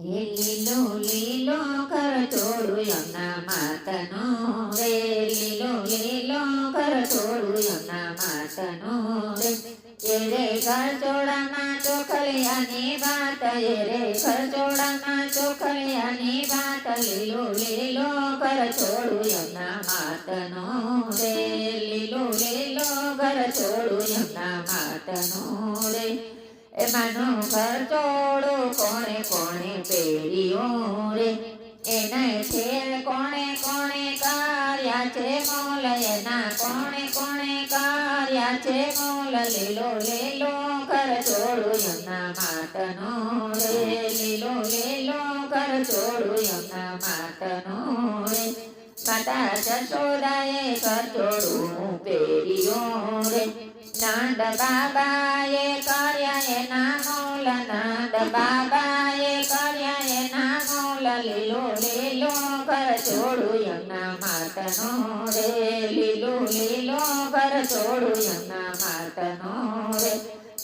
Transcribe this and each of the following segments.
હે લીલો લીલો કર ચોડું યમના માતનો રે, લીલો લીલો કર ચોડું યમના માતનો રે, એ રે ઘર ચોડામાં ચોખલિયાની વાત, એ રે ઘર ચોડામાં ચોખલિયાની વાત, લીલો લીલો કર ચોડું યમના માતનો રે, લીલો લીલો ઘર ચોડું યમના માતનો રે એમાંનું ઘર ચોડો કોણે કોણે પેઢીઓ રે? એને છે કોણે કોણે કાર્યા છે મોલ? એના કોણે કોણે કાર્યા છે મોલ? લીલો લીલો ઘર ચોડો એમના માટનો રે. લીલો લીલો ઘર ચોડો એમના માટનો રે. માતા જશોદાએ ઘર ચોડું પેરીઓ રે. નાંદ બાબાએ કર્યા એના મોલ નાંદ બાબાએ કર્યા એના મોલ લીલો લીલો ઘર છોડું એમના માટનો રે. લીલો લીલો ઘર છોડું એમના માટનો રે.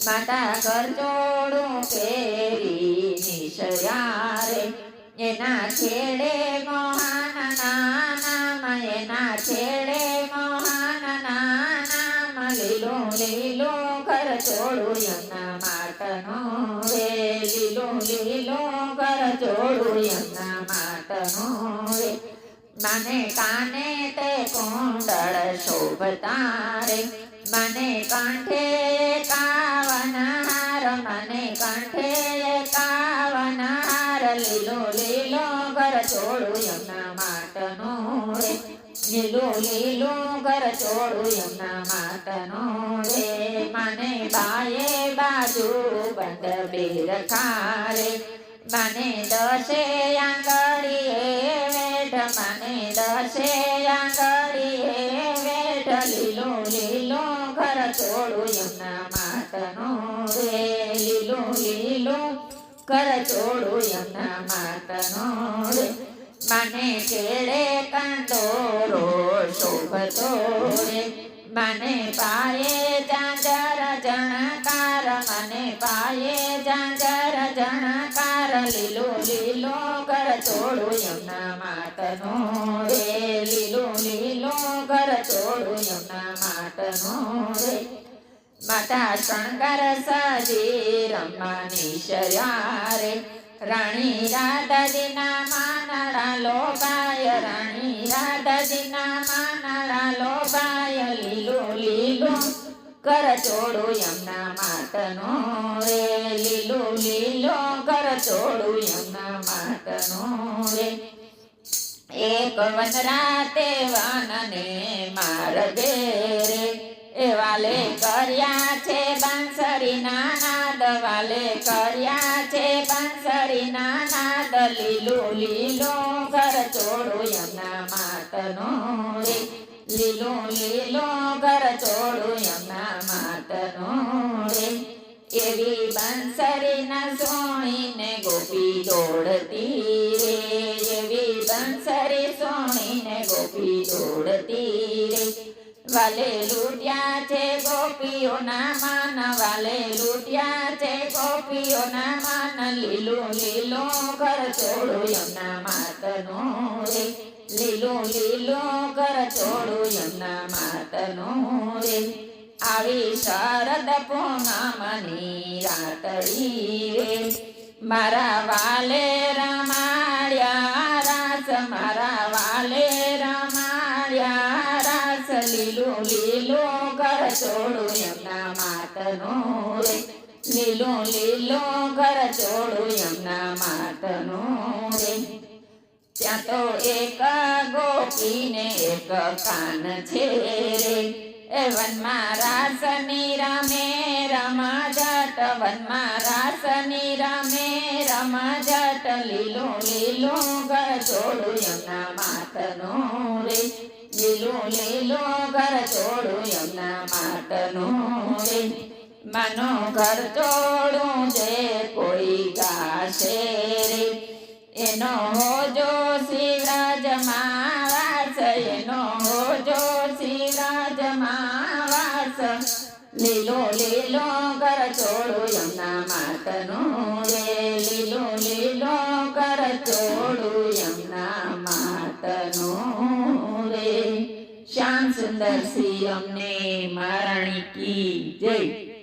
માતા ઘર છોડું ફેરી નિશર્યા રે. એના છેડે મોહાના નામ એના છેડે લીલો લીલો ઘર છોડું એમના માટનો રે લીલો લીલો ઘર છોડું એમના માટનો રે મને કાને તે કુંડળ શોભતા રે મને કંઠે કાવન હાર મને કંઠે કાવન હાર લીલો લીલું ઘર છોડું એમના માટનો રે. રે મને બાએ બાજુ બંધ બેર ખારે મને દસે આંગળીએ વેઠ મને દસે આંગળીએ વેઠ લીલું લીલું ઘર છોડું એમના માટનો રે લીલું લીલું ઘર છોડું એમના માટનો રે મને કેળે કંદોરો શોભતો રે મને પાયે જાંજર જણકાર મને પાયે જાંજર જણકાર લીલો લીલો ઘર છોડું એમના માટનો રે લીલો લીલો ઘર છોડું એમના માટનો રે માતા શણગાર સજી રમવાની શર્યા રે રાણી રાધાજીના માનડા કર ચોડું એમના માટનો રે લીલો લીલો કર ચોડું એમના માટનો રે એક વન રાતે વનને માર દે રે. એવાલે કર્યા છે બાંસરીના નાના દવાલે કર્યા છે બાંસરીના નાદ લીલો લીલો ઘર ચોડું એમના માટનો રે લીલો લીલો ઘર ચોડું એમના દોડતી રે એવી બંસરે સોણીને ગોપી દોડતી રે વાલે લૂટ્યા છે ગોપીઓના માન વાલે લૂટ્યા છે ગોપીઓના માન લીલો લીલો ઘર છોડું એમના માતનો રે. લીલો લીલો ઘર છોડું એમના માતનો રે. આવી શરદ પૂનમની રાતડી રે મારા વાલે રમાડ્યા રાસ, મારા વાલે રમાડ્યા રાસ, લીલો લીલો ઘર છોડું એમના માટનો રે. લીલો લીલો ઘર છોડું એમના માટનો રે. ત્યાં તો એક ગોપીને એક કાન છે રે. એ વન રાસની વનમાં રાસની રમે રમજટ લીલો લીલો ઘર છોડું એમના માટનો રે. લીલો લીલો ઘર છોડું એમના માટનો રે. મનો ઘર છોડું જે કોઈ ગાશે રે. એનો હોજો શિવરાજ માવાસ એનો હોજો શિવરાજ માવાસ લીલો લીલો કર છોડો એમના માતનો રે. લીલો લીલો જોડું યમુના માતનો રે. શ્યામ સુંદર શ્રી અમને મહારાણી કી જય.